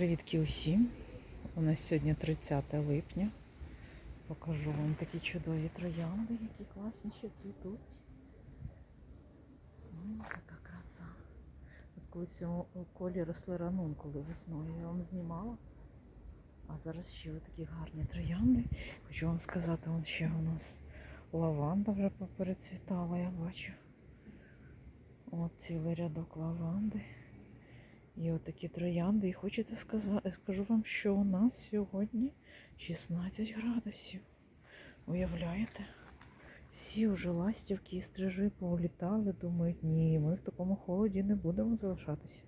Привітки усім! У нас сьогодні 30 липня. Покажу вам такі чудові троянди, які класні ще цвітуть. Ой, така краса. От коли в цьому колі росли ранун, коли весною я вам знімала. А зараз ще такі гарні троянди. Хочу вам сказати, вон ще у нас лаванда вже поперецвітала, я бачу. От цілий рядок лаванди. І отакі троянди. І хочете сказати, скажу вам, що у нас сьогодні 16 градусів. Уявляєте? Всі вже ластівки і стрижи повлітали, думають, ні, ми в такому холоді не будемо залишатися.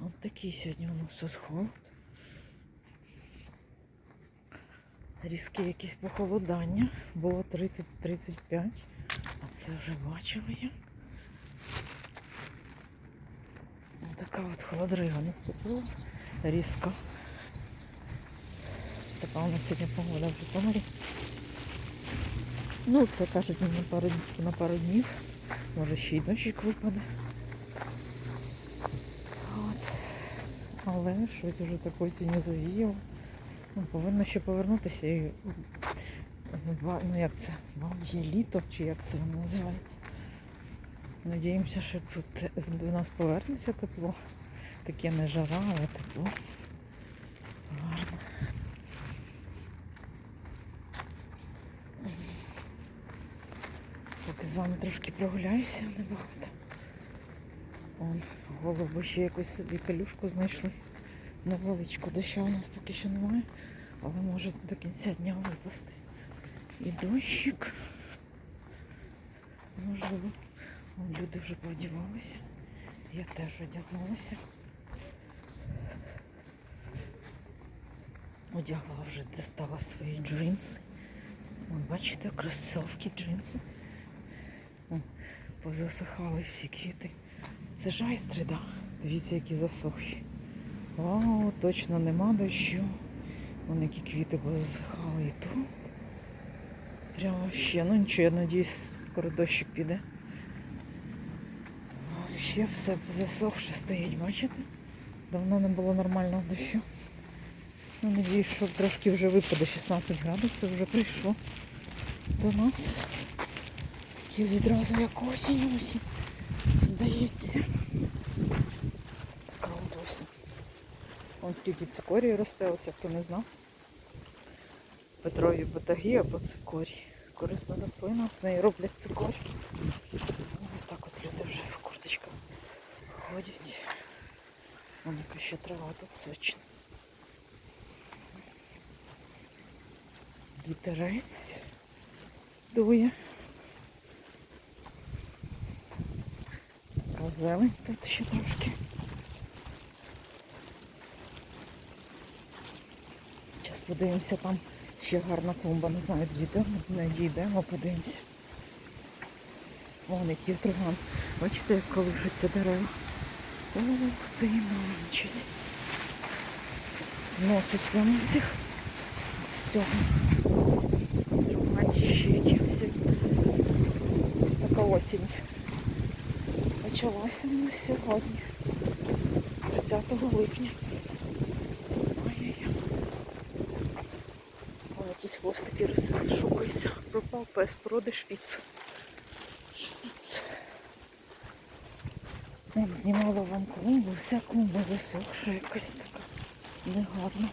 От такий сьогодні у нас тут холод. Різкі якісь похолодання. Було 30-35, а це вже бачили я. Така от холодрига наступила різко. Така у нас сьогодні погода в Житомирі. Ну, це кажуть на пару, на пару днів. Може ще й дощик випаде. От. Але щось вже так осінню завіяло. Ну, повинно ще повернутися і ну як це? Баб'є літо, чи як це воно називається. Надіємося, що до нас повернеться тепло. Таке не жара, але тепло. Поки з вами трошки прогуляюся, небагато. Он, голуби ще якусь собі калюшку знайшли. Невеличку доща у нас поки що немає, але може до кінця дня випасти. І дощик. Можливо. Люди вже поодівалися. Я теж одягнулася. Одягла вже, достала свої джинси. Вон, бачите, кросовки, джинси. Позасихали всі квіти. Це ж айстри, да? Дивіться, які засохші. Вау, точно нема дощу. Вон які квіти позасихали і тут. Прямо ще, ну нічого, я надіюсь, скоро дощик піде. Ще все засохше стоїть, бачите? Давно не було нормального дощу. Ну, надіюсь, що трошки вже випаде 16 градусів, вже прийшло до нас. Такі відразу як осінь, осінь. Здається. От осінь. Вон скільки цикорії росте, ось хто не знав. Петрові батаги або цикорій. Корисна рослина, з неї роблять цикорій. Ось так от люди вже в курточках ходять. Вон яка ще трава тут сочна. Вітерець дує. Така зелень тут ще трошки. Зараз подивимося, там ще гарна клумба, не знаю, дійдемо, не дійдемо, подивимося. Вон який друган. Бачите, як колишуться дерева. Ух ти, мамчись. Зносить прямо всіх з цього. Якихось. Це така осінь. Почалася у сьогодні. 30 липня. Ой-ой-ой. Вон якісь хвостики розшукуються. Пропав пес, породи. Шпіц. Як знімала вам клумбу, вся клумба засохша якась така. Негарна.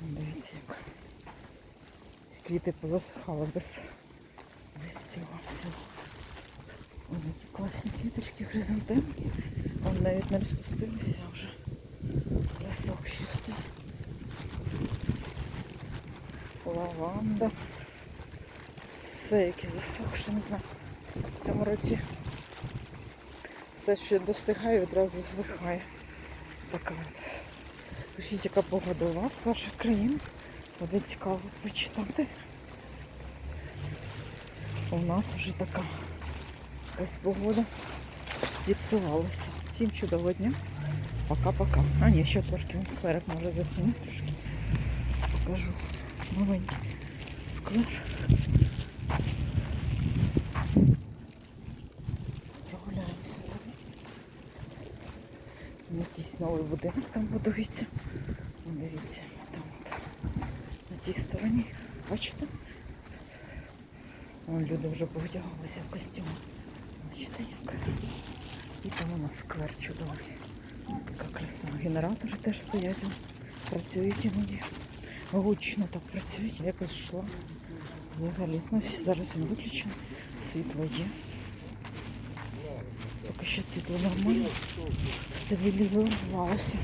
Дивіться, як ці квіти позасихали без, без цього всього. Ось які класні квіточки, хризантемки. Вони навіть не розпустилися вже. Засохші стоять. Лаванда. Все, які засохші, не знаю. В цьому році все, що достигає, одразу засихає. Така от. Пишіть, яка погода у вас, ваша країна. Буде цікаво почитати. У нас вже така якась погода зіпсувалася. Всім чудового дня. Пока-пока. А ні, ще трошки він скверик може заснути трошки. Покажу. Маленький сквер. Прогуляємося тут. Якісь якийсь новий будинок там будується. Дивіться, там от, на цій стороні. Бачите? Вон люди вже повдягалися в костюми. Бачите, як? І там у нас сквер чудовий. Яка краса. Генератори теж стоять. Працюють іноді. Гучно так працюють. Якось йшла. Взагалі, ну, зараз він виключений. Світло є. Поки що світло нормально. Стабілізувалося.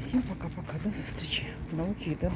Всім пока-пока. До зустрічі нових відео.